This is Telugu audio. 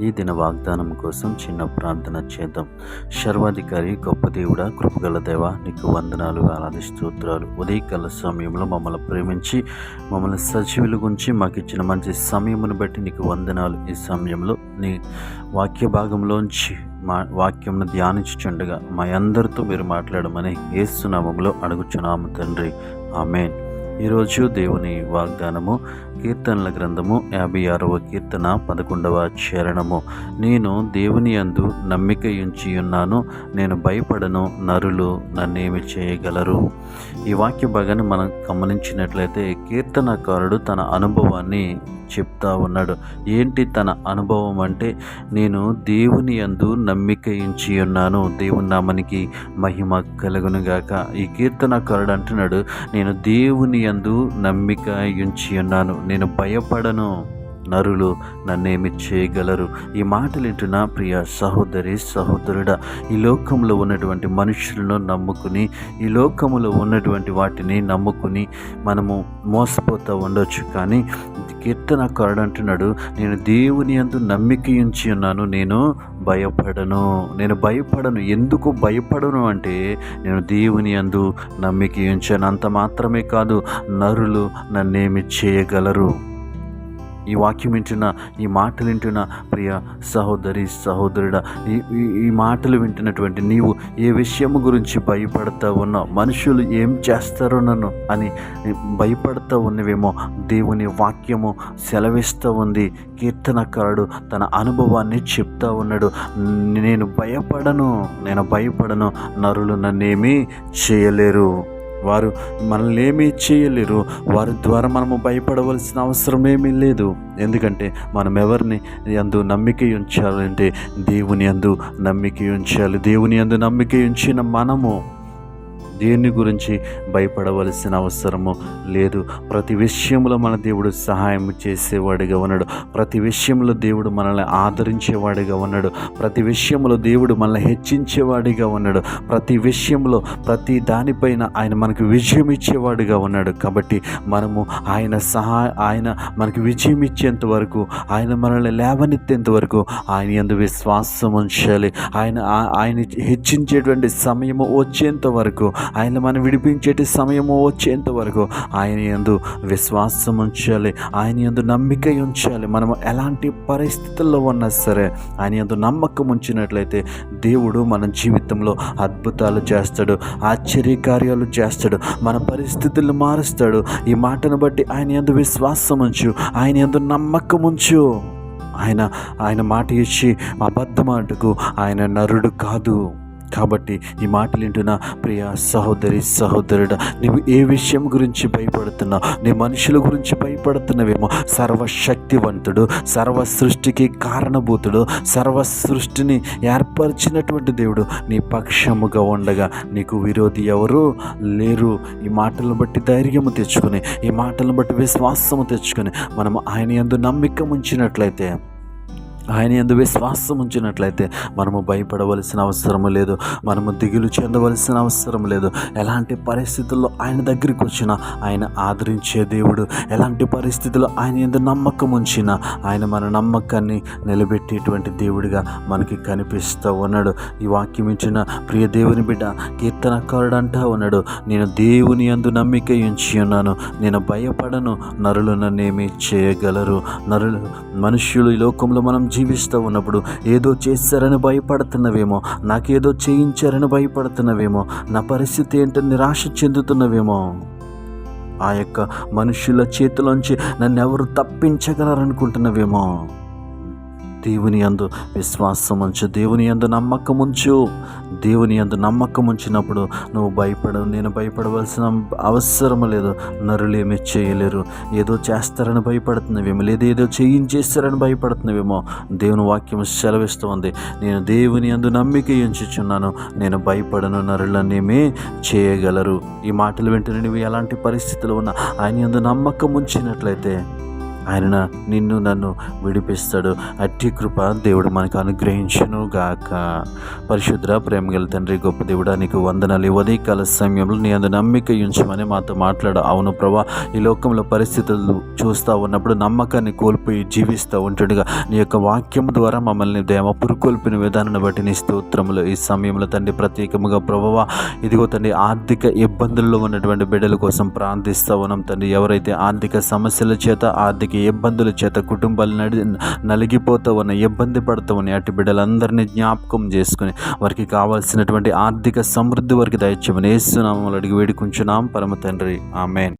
ఈ దిన వాగ్దానం కోసం చిన్న ప్రార్థన చేద్దాం. సర్వాధికారి గొప్ప దేవుడ కృపగల దేవ నీకు వందనాలు వేలాది స్తోత్రాలు. ఉదయకాల సమయంలో మమ్మల్ని ప్రేమించి మమ్మల్ని సజీవుల గురించి మాకు ఇచ్చిన మంచి సమయమును బట్టి నీకు వందనాలు. ఈ సమయంలో నీ వాక్య భాగంలోంచి మా వాక్యంను ధ్యానించుచుండగా మా అందరితో మీరు మాట్లాడమని ఏసునామంలో అడుగుచున్నాము తండ్రి. ఆమెన్. ఈరోజు దేవుని వాగ్దానము కీర్తనల గ్రంథము యాభై ఆరవ కీర్తన పదకొండవ చరణము. నేను దేవుని అందు నమ్మిక ఉంచి ఉన్నాను నేను భయపడను నరులు నన్నేమి చేయగలరు? ఈ వాక్య భాగాన్ని మనం గమనించినట్లయితే కీర్తనకారుడు తన అనుభవాన్ని చెప్తా ఉన్నాడు. ఏంటి తన అనుభవం అంటే నేను దేవుని అందు నమ్మిక ఇచ్చి ఉన్నాను. దేవుని నామనికి మహిమ కలుగునుగాక ఈ కీర్తనకారుడు అంటున్నాడు నేను దేవుని అందు నమ్మిక ఉంచి ఉన్నాను. నేను భయపడను. నరులు నన్నేమి చేయగలరు? ఈ మాటలు వింటున్న ప్రియ సహోదరి సహోదరుడా ఈ లోకంలో ఉన్నటువంటి మనుషులను నమ్ముకుని ఈ లోకములో ఉన్నటువంటి వాటిని నమ్ముకుని మనము మోసపోతూ ఉండొచ్చు. కానీ కీర్తనకారుడు అంటున్నాడు నేను దేవుని అందు నమ్మిక ఉంచి ఉన్నాను నేను భయపడను. నేను భయపడను. ఎందుకు భయపడను అంటే నేను దేవుని అందు నమ్మిక ఉంచాను. అంత మాత్రమే కాదు నరులు నన్నేమి చేయగలరు? ఈ వాక్యం వింటున్న ఈ మాటలు వింటున్న ప్రియ సహోదరి సహోదరుడా ఈ ఈ- ఈ మాటలు వింటున్నటువంటి నీవు ఏ విషయం గురించి భయపడతా ఉన్నావు మనుషులు ఏం చేస్తారో నన్ను అని భయపడతా ఉన్నవేమో దేవుని వాక్యము సెలవిస్తూ ఉంది. కీర్తనకారుడు తన అనుభవాన్ని చెప్తా ఉన్నాడు. నేను భయపడను నేను భయపడను నరులు నన్నేమీ చేయలేరు. వారు మనల్ని ఏమీ చేయలేరు. వారి ద్వారా మనము భయపడవలసిన అవసరం ఏమీ లేదు. ఎందుకంటే మనం ఎవరిని అందు నమ్మిక ఉంచాలంటే దేవుని అందు నమ్మిక ఉంచాలి. దేవుని అందు నమ్మిక ఉంచిన మనము. దేని గురించి భయపడవలసిన అవసరము లేదు. ప్రతి విషయంలో మన దేవుడు సహాయం చేసేవాడిగా ఉన్నాడు. ప్రతి విషయంలో దేవుడు మనల్ని ఆదరించేవాడిగా ఉన్నాడు. ప్రతి విషయంలో దేవుడు మనల్ని హెచ్చించేవాడిగా ఉన్నాడు. ప్రతి విషయంలో ప్రతి దానిపైన ఆయన మనకు విజయం ఇచ్చేవాడిగా ఉన్నాడు. కాబట్టి మనము ఆయన సహాయ ఆయన మనకు విజయం ఇచ్చేంత వరకు ఆయన మనల్ని లేవనెత్తేంత వరకు ఆయన ఎందు విశ్వాసం ఉంచాలి. ఆయన ఆయన హెచ్చించేటువంటి సమయము వచ్చేంత వరకు ఆయన మనం విడిపించేటి సమయము వచ్చేంత వరకు ఆయన ఎందు విశ్వాసం ఉంచాలి. ఆయన ఎందు నమ్మిక ఉంచాలి. మనం ఎలాంటి పరిస్థితుల్లో ఉన్నా సరే ఆయన ఎందు నమ్మకం ఉంచినట్లయితే దేవుడు మన జీవితంలో అద్భుతాలు చేస్తాడు ఆశ్చర్యకార్యాలు చేస్తాడు మన పరిస్థితులను మారుస్తాడు. ఈ మాటను బట్టి ఆయన ఎందు విశ్వాసం ఉంచు ఆయన ఎందు నమ్మకం ఉంచు. ఆయన ఆయన మాట ఇచ్చి అబద్ధమాటకు ఆయన నరుడు కాదు. కాబట్టి ఈ మాటలు వింటున్న ప్రియ సహోదరి సహోదరుడు నీవు ఏ విషయం గురించి భయపడుతున్నావు నీ మనుషుల గురించి భయపడుతున్నావేమో సర్వశక్తివంతుడు సర్వ సృష్టికి కారణభూతుడు సర్వ సృష్టిని ఏర్పరిచినటువంటి దేవుడు నీ పక్షముగా ఉండగా నీకు విరోధి ఎవరు లేరు. ఈ మాటలను బట్టి ధైర్యము తెచ్చుకొని ఈ మాటలను బట్టి విశ్వాసము తెచ్చుకొని మనం ఆయన యందు నమ్మిక ఉంచినట్లయితే ఆయన ఎందు విశ్వాసం ఉంచినట్లయితే మనము భయపడవలసిన అవసరం లేదు. మనము దిగులు చెందవలసిన అవసరం లేదు. ఎలాంటి పరిస్థితుల్లో ఆయన దగ్గరికి వచ్చినా ఆయన ఆదరించే దేవుడు. ఎలాంటి పరిస్థితుల్లో ఆయన ఎందు నమ్మకం ఉంచినా ఆయన మన నమ్మకాన్ని నిలబెట్టేటువంటి దేవుడిగా మనకి కనిపిస్తూ ఉన్నాడు. ఈ వాక్యం ఇచ్చిన ప్రియ దేవుని బిడ్డ కీర్తనకారుడు అంటా ఉన్నాడు నేను దేవుని అందు నమ్మిక ఉంచి ఉన్నాను. నేను భయపడను. నరులు నన్నేమి చేయగలరు. నరులు మనుష్యులు ఈ లోకంలో మనం జీవిస్తూ ఉన్నప్పుడు ఏదో చేశారని భయపడుతున్నవేమో నాకేదో చేయించారని భయపడుతున్నవేమో నా పరిస్థితి ఏంటో నిరాశ చెందుతున్నవేమో. ఆ యొక్క మనుషుల చేతిలోంచి నన్ను ఎవరు తప్పించగలరనుకుంటున్నవేమో. దేవుని యందు విశ్వాసం ఉంచు. దేవుని యందు నమ్మకం ఉంచు. దేవుని యందు నమ్మకం ఉంచినప్పుడు నువ్వు భయపడవు నేను భయపడవలసిన అవసరం లేదు. నరులేమి చేయలేరు. ఏదో చేస్తారని భయపడుతున్నవేమో లేదా ఏదో చేయించేస్తారని భయపడుతున్నవేమో దేవుని వాక్యం సెలవిస్తూ ఉంది. నేను దేవుని యందు నమ్మిక ఎంచుచున్నాను. నేను భయపడను నరులనేమే చేయగలరు. ఈ మాటలు వెంటనే నువ్వు ఎలాంటి పరిస్థితులు ఉన్నా ఆయన యందు నమ్మకం ఉంచినట్లయితే ఆయన నిన్ను నన్ను విడిపిస్తాడు. అట్టి కృప దేవుడు మనకు అనుగ్రహించును గాక. పరిశుద్ర ప్రేమగల తండ్రి గొప్ప దేవుడా నీకు వందనాలు ఈ ఉదయకాల సమయంలో నీ అందు నమ్మిక ఉంచమని మాతో మాట్లాడు. అవును ప్రభా ఈ లోకంలో పరిస్థితులు చూస్తూ ఉన్నప్పుడు నమ్మకాన్ని కోల్పోయి జీవిస్తూ ఉంటుండగా. నీ యొక్క వాక్యం ద్వారా మమ్మల్ని దేవ పురుకొల్పిన విధానాన్ని బట్టి నీ స్తోత్రములు ఈ సమయంలో తండ్రి ప్రత్యేకముగా ప్రభావ ఇదిగో తండ్రి ఆర్థిక ఇబ్బందుల్లో ఉన్నటువంటి బిడ్డల కోసం ప్రార్థిస్తూ ఉన్నాం తండ్రి. ఎవరైతే ఆర్థిక సమస్యల చేత ఆర్థిక ఇబ్బందుల చేత కుటుంబాలు నడి నలిగిపోతూ ఉన్న ఇబ్బంది పడుతూ ఉన్నాయి అటు బిడ్డలందరినీ జ్ఞాపకం చేసుకుని వారికి కావాల్సినటువంటి ఆర్థిక సమృద్ధి వారికి దయచేమని వేస్తున్నాము అడిగి వేడుకుంటున్నాం. పరమ తండ్రి. ఆమెన్.